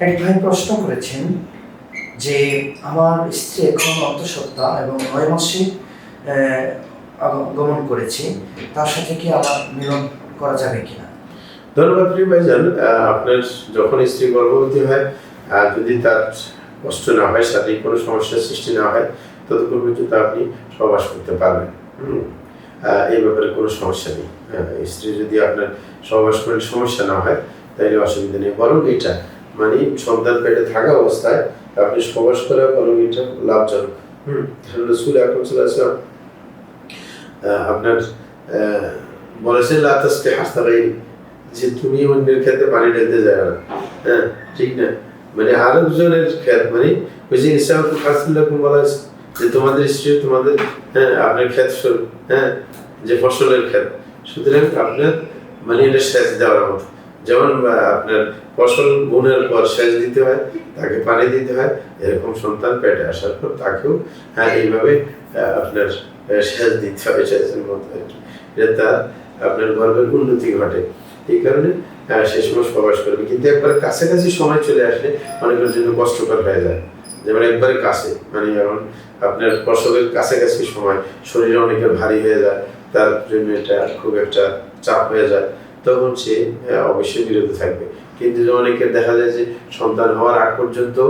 এক প্রশ্ন করেছেন যে আমার স্ত্রী এখন অন্তঃসত্ত্বা এবং নয় মাসে আহ, আগমন করেছে তার সাথে কি আমার মিলন করা যাবে কিনা? ধন্যবাদ ভাইজান। আপনার যখন স্ত্রী গর্ভবতী হয় যদি তার কষ্ট না হয় শারীরিক কোনো সমস্যার সৃষ্টি না হয় ততক্ষণ পর্যন্ত আপনি সহবাস করতে পারবেন। এই ব্যাপারে কোনো সমস্যা নেই। স্ত্রী যদি আপনার সহবাস করলে সমস্যা না হয় তাহলে অসুবিধা নেই। বরং এটা মানে সন্তান পেটে থাকা অবস্থায় আপনি সহবাস করা বরং এটা লাভজনক। হুম। রসুল আকরম সাল্লাহ আপনার বলেছেন লাতাসকে যে তুমি অন্যের পানি ঢেলতে যায় না। হ্যাঁ ঠিক না? মানে আরেকজনের ক্ষেত মানে ওই যে ইসলাম বলা হয়েছে যে তোমাদের স্ত্রী তোমাদের হ্যাঁ আপনার ক্ষেত স্বরূপ, হ্যাঁ যে ফসলের ক্ষেত সুতরাং আপনার মানে এটা সেচ দেওয়ার মতো। যেমন আপনার ফসল বোনের পর সেচ দিতে হয়, তাকে পানি দিতে হয়, এরকম সন্তান পেটে আসার পর তাকেও হ্যাঁ এইভাবে আপনার সেচ দিতে হয়, সেচের মতো এটা তার আপনার গর্বের উন্নতি ঘটে। এই কারণে সে সময় প্রবাস করবে কিন্তু একবার কাছাকাছি সময় চলে আসলে অনেকের জন্য কষ্টকর হয়ে যায়। যেমন একবারে কাছে মানে যেমন আপনার প্রসবের কাছাকাছি সময় শরীর অনেকের ভারী হয়ে যায়, তার জন্য এটা খুব একটা চাপ হয়ে যায়। তখন সে আহ, অবশ্যই বিরত থাকবে। কিন্তু অনেকে অনেকের দেখা যায় যে সন্তান হওয়ার আগ পর্যন্ত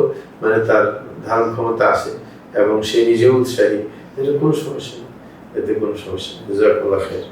মানে তার ধারণ ক্ষমতা আছে এবং সে নিজেও উৎসাহী এটা কোনো সমস্যা নেই। এতে কোনো সমস্যা নেই। জাজাকুল্লাহ খাইর।